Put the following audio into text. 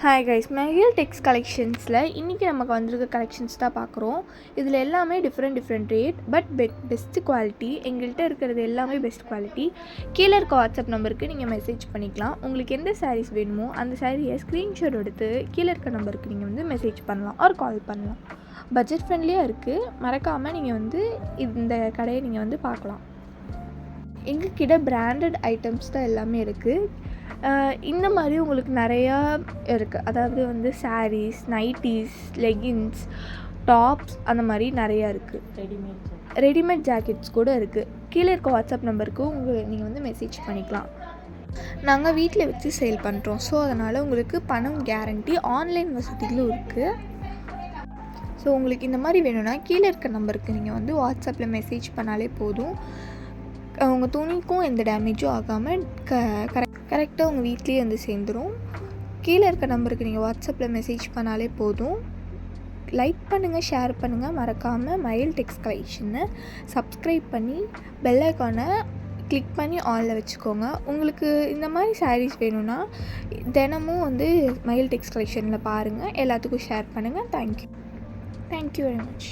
Hi guys மெஹில் டெக்ஸ் கலெக்ஷன்ஸில் இன்றைக்கி நமக்கு வந்திருக்க கலெக்ஷன்ஸ் தான் பார்க்குறோம். இதில் எல்லாமே டிஃப்ரெண்ட் டிஃப்ரெண்ட் ரேட் பட் பெ பெஸ்ட்டு குவாலிட்டி எங்கள்கிட்ட இருக்கிறது எல்லாமே பெஸ்ட் குவாலிட்டி கீழே இருக்க வாட்ஸ்அப் நம்பருக்கு நீங்கள் மெசேஜ் பண்ணிக்கலாம். உங்களுக்கு எந்த சாரீஸ் வேணுமோ அந்த சாரியை ஸ்க்ரீன்ஷாட் எடுத்து கீழே இருக்க நம்பருக்கு நீங்கள் வந்து மெசேஜ் பண்ணலாம் ஆர் கால் பண்ணலாம். பட்ஜெட் ஃப்ரெண்ட்லியாக இருக்குது மறக்காமல் நீங்கள் வந்து இந்த கடையை நீங்கள் வந்து பார்க்கலாம். எங்ககிட்ட பிராண்டட் ஐட்டம்ஸ் தான் எல்லாமே இருக்குது இந்த மாதிரி உங்களுக்கு நிறையா இருக்குது அதாவது வந்து சாரீஸ் நைட்டிஸ் லெகின்ஸ் டாப்ஸ் அந்த மாதிரி நிறையா இருக்குது ரெடிமேட் ரெடிமேட் ஜாக்கெட்ஸ் கூட இருக்குது கீழே இருக்க வாட்ஸ்அப் நம்பருக்கு உங்கள் நீங்கள் வந்து மெசேஜ் பண்ணிக்கலாம். நாங்கள் வீட்டில் வச்சு சேல் பண்ணுறோம் ஸோ அதனால் உங்களுக்கு பணம் கேரண்டி ஆன்லைன் வசதிகளும் இருக்குது ஸோ உங்களுக்கு இந்த மாதிரி வேணும்னா கீழே இருக்க நம்பருக்கு நீங்கள் வந்து வாட்ஸ்அப்பில் மெசேஜ் பண்ணாலே போதும். உங்கள் துணிக்கும் எந்த டேமேஜும் ஆகாமல் க கரெக்ட் கரெக்டாக உங்கள் வீட்லேயே வந்து சேர்ந்துடும் கீழே இருக்க நம்பருக்கு நீங்கள் வாட்ஸ்அப்பில் மெசேஜ் பண்ணாலே போதும். லைக் பண்ணுங்கள் ஷேர் பண்ணுங்கள் மறக்காமல் மயில் டெக்ஸ் கலெக்ஷனை சப்ஸ்கிரைப் பண்ணி பெல் ஐக்கானை கிளிக் பண்ணி ஆனில் வச்சுக்கோங்க. உங்களுக்கு இந்த மாதிரி சாரீஸ் வேணும்னா தினமும் வந்து மயில் டெக்ஸ் கலெக்ஷனில் பாருங்கள் எல்லாத்துக்கும் ஷேர் பண்ணுங்கள் தேங்க்யூ தேங்க்யூ வெரி மச்